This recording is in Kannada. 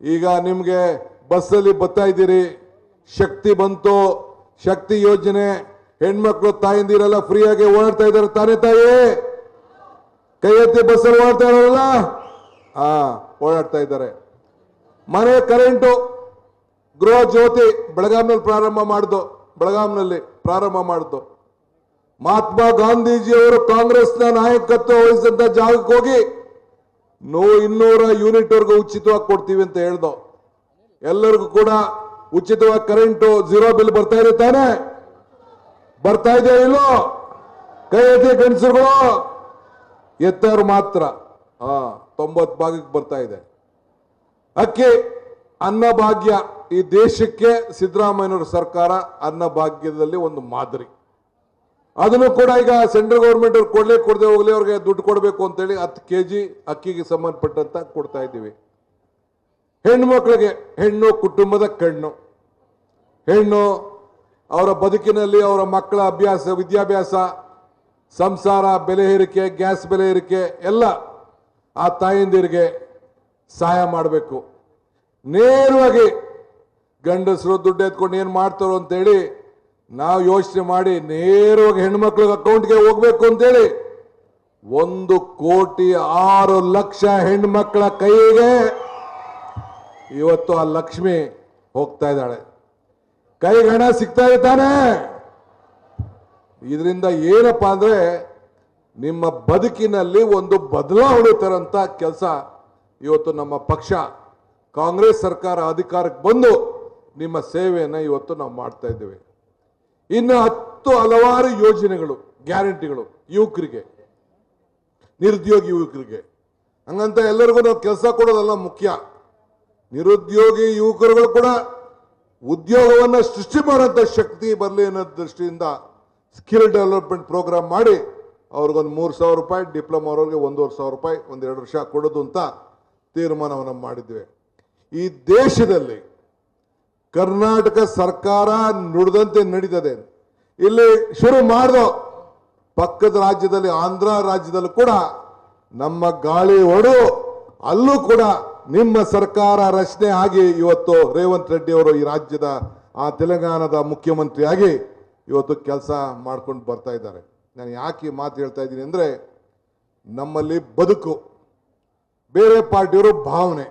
ಈಗ ನಿಮಗೆ ಬಸ್ಸಲ್ಲಿ ಬರ್ತಾ ಇದ್ದೀರಿ. ಶಕ್ತಿ ಬಂತು. ಶಕ್ತಿ ಯೋಜನೆ. ಹೆಣ್ಮಕ್ಳು ತಾಯಿಂದಿರೆಲ್ಲ ಫ್ರೀಯಾಗಿ ಓಡಾಡ್ತಾ ಇದ್ದಾರೆ ತಾನೆ ತಾಯಿ? ಕೈ ಎತ್ತಿ ಬಸ್ಸಲ್ಲಿ ಓಡಾಡ್ತಾ ಇರೋಲ್ಲ ಹಾ ಓಡಾಡ್ತಾ ಇದ್ದಾರೆ. ಮನೆ ಕರೆಂಟು ಗೃಹ ಜ್ಯೋತಿ ಬೆಳಗಾಂನಲ್ಲಿ ಪ್ರಾರಂಭ ಮಾಡಿದ್ದು. ಬೆಳಗಾಂನಲ್ಲಿ ಪ್ರಾರಂಭ ಮಾಡಿದ್ದು. ಮಹಾತ್ಮ ಗಾಂಧೀಜಿಯವರು ಕಾಂಗ್ರೆಸ್ನ ನಾಯಕತ್ವ ವಹಿಸಿದ್ದ ಜಾಗಕ್ಕೆ ಹೋಗಿ ನೂ ಇನ್ನೂರ ಯೂನಿಟ್ ವರ್ಗು ಉಚಿತವಾಗಿ ಕೊಡ್ತೀವಿ ಅಂತ ಹೇಳ್ದು. ಎಲ್ಲರಿಗೂ ಕೂಡ ಉಚಿತವಾಗಿ ಕರೆಂಟು ಝೀರೋ ಬಿಲ್ ಬರ್ತಾ ಇದೆ ತಾನೆ? ಬರ್ತಾ ಇದೆಯಾ ಇಲ್ಲೋ? ಕೈ ಎತ್ತಿ ಗಂಡಸರುಗಳು? ಎತ್ತವ್ರು ಮಾತ್ರ. ಹಾ ತೊಂಬತ್ ಭಾಗಕ್ಕೆ ಬರ್ತಾ ಇದೆ. ಅಕ್ಕಿ ಅನ್ನಭಾಗ್ಯ ಈ ದೇಶಕ್ಕೆ ಸಿದ್ದರಾಮಯ್ಯನವರ ಸರ್ಕಾರ ಅನ್ನಭಾಗ್ಯದಲ್ಲಿ ಒಂದು ಮಾದರಿ. ಅದನ್ನು ಕೂಡ ಈಗ ಸೆಂಟ್ರಲ್ ಗೌರ್ಮೆಂಟ್ ಅವ್ರು ಕೊಡ್ಲೇ ಕೊಡದೆ ಹೋಗ್ಲಿ, ಅವ್ರಿಗೆ ದುಡ್ಡು ಕೊಡಬೇಕು ಅಂತೇಳಿ ಹತ್ತು ಕೆ ಜಿ ಅಕ್ಕಿಗೆ ಸಂಬಂಧಪಟ್ಟಂತ ಕೊಡ್ತಾ ಇದ್ದೀವಿ. ಹೆಣ್ಣು ಮಕ್ಕಳಿಗೆ ಹೆಣ್ಣು ಕುಟುಂಬದ ಕಣ್ಣು. ಹೆಣ್ಣು ಅವರ ಬದುಕಿನಲ್ಲಿ ಅವರ ಮಕ್ಕಳ ಅಭ್ಯಾಸ, ವಿದ್ಯಾಭ್ಯಾಸ, ಸಂಸಾರ ಬೆಲೆ ಏರಿಕೆ, ಗ್ಯಾಸ್ ಬೆಲೆ ಏರಿಕೆ ಎಲ್ಲ ಆ ತಾಯಂದಿರಿಗೆ ಸಹಾಯ ಮಾಡಬೇಕು. ನೇರವಾಗಿ ಗಂಡಸರು ದುಡ್ಡು ಎತ್ಕೊಂಡು ಏನು ಮಾಡ್ತಾರೋ ಅಂತೇಳಿ ನಾವು ಯೋಚನೆ ಮಾಡಿ ನೇರವಾಗಿ ಹೆಣ್ಮಕ್ಳಿಗೆ ಅಕೌಂಟ್ಗೆ ಹೋಗ್ಬೇಕು ಅಂತೇಳಿ ಒಂದು ಕೋಟಿ ಆರು ಲಕ್ಷ ಹೆಣ್ಮಕ್ಳ ಕೈಗೆ ಇವತ್ತು ಆ ಲಕ್ಷ್ಮಿ ಹೋಗ್ತಾ ಇದ್ದಾಳೆ. ಕೈಗೆ ಹಣ ಸಿಗ್ತಾ ಇದೆ ತಾನೇ? ಇದರಿಂದ ಏನಪ್ಪಾ ಅಂದ್ರೆ ನಿಮ್ಮ ಬದುಕಿನಲ್ಲಿ ಒಂದು ಬದಲಾವಣೆ ತರಂತ ಕೆಲಸ ಇವತ್ತು ನಮ್ಮ ಪಕ್ಷ. ಕಾಂಗ್ರೆಸ್ ಸರ್ಕಾರ ಅಧಿಕಾರಕ್ಕೆ ಬಂದು ನಿಮ್ಮ ಸೇವೆಯನ್ನು ಇವತ್ತು ನಾವು ಮಾಡ್ತಾ ಇದ್ದೇವೆ. ಇನ್ನು ಹತ್ತು ಹಲವಾರು ಯೋಜನೆಗಳು, ಗ್ಯಾರಂಟಿಗಳು ಯುವಕರಿಗೆ, ನಿರುದ್ಯೋಗಿ ಯುವಕರಿಗೆ. ಹಂಗಂತ ಎಲ್ಲರಿಗೂ ನಾವು ಕೆಲಸ ಕೊಡೋದಲ್ಲ ಮುಖ್ಯ. ನಿರುದ್ಯೋಗಿ ಯುವಕರುಗಳು ಕೂಡ ಉದ್ಯೋಗವನ್ನ ಸೃಷ್ಟಿ ಮಾಡೋಂಥ ಶಕ್ತಿ ಬರಲಿ ಅನ್ನೋ ದೃಷ್ಟಿಯಿಂದ ಸ್ಕಿಲ್ ಡೆವಲಪ್ಮೆಂಟ್ ಪ್ರೋಗ್ರಾಮ್ ಮಾಡಿ ಅವ್ರಿಗೊಂದು ಮೂರು ಸಾವಿರ ರೂಪಾಯಿ ಡಿಪ್ಲೊಮಾ ಅವ್ರಿಗೆ ಒಂದೂವರೆ ಸಾವಿರ ರೂಪಾಯಿ, ಒಂದೆರಡು ವರ್ಷ ಕೊಡೋದು ಅಂತ ತೀರ್ಮಾನವನ್ನು ಮಾಡಿದ್ವಿ. ಈ ದೇಶದಲ್ಲಿ ಕರ್ನಾಟಕ ಸರ್ಕಾರ ನುಡಿದಂತೆ ನಡೀತದೆ. ಇಲ್ಲಿ ಶುರು ಮಾಡ್ದೋ ಪಕ್ಕದ ರಾಜ್ಯದಲ್ಲಿ, ಆಂಧ್ರ ರಾಜ್ಯದಲ್ಲೂ ಕೂಡ ನಮ್ಮ ಗಾಳಿ ಹೊಡು ಅಲ್ಲೂ ಕೂಡ ನಿಮ್ಮ ಸರ್ಕಾರ ರಚನೆ ಆಗಿ ಇವತ್ತು ರೇವಂತ್ ರೆಡ್ಡಿ ಅವರು ಈ ರಾಜ್ಯದ, ಆ ತೆಲಂಗಾಣದ ಮುಖ್ಯಮಂತ್ರಿಯಾಗಿ ಇವತ್ತು ಕೆಲಸ ಮಾಡ್ಕೊಂಡು ಬರ್ತಾ ಇದ್ದಾರೆ. ನಾನು ಯಾಕೆ ಮಾತು ಹೇಳ್ತಾ ಇದ್ದೀನಿ ಅಂದರೆ, ನಮ್ಮಲ್ಲಿ ಬದುಕು, ಬೇರೆ ಪಾರ್ಟಿಯವರು ಭಾವನೆ.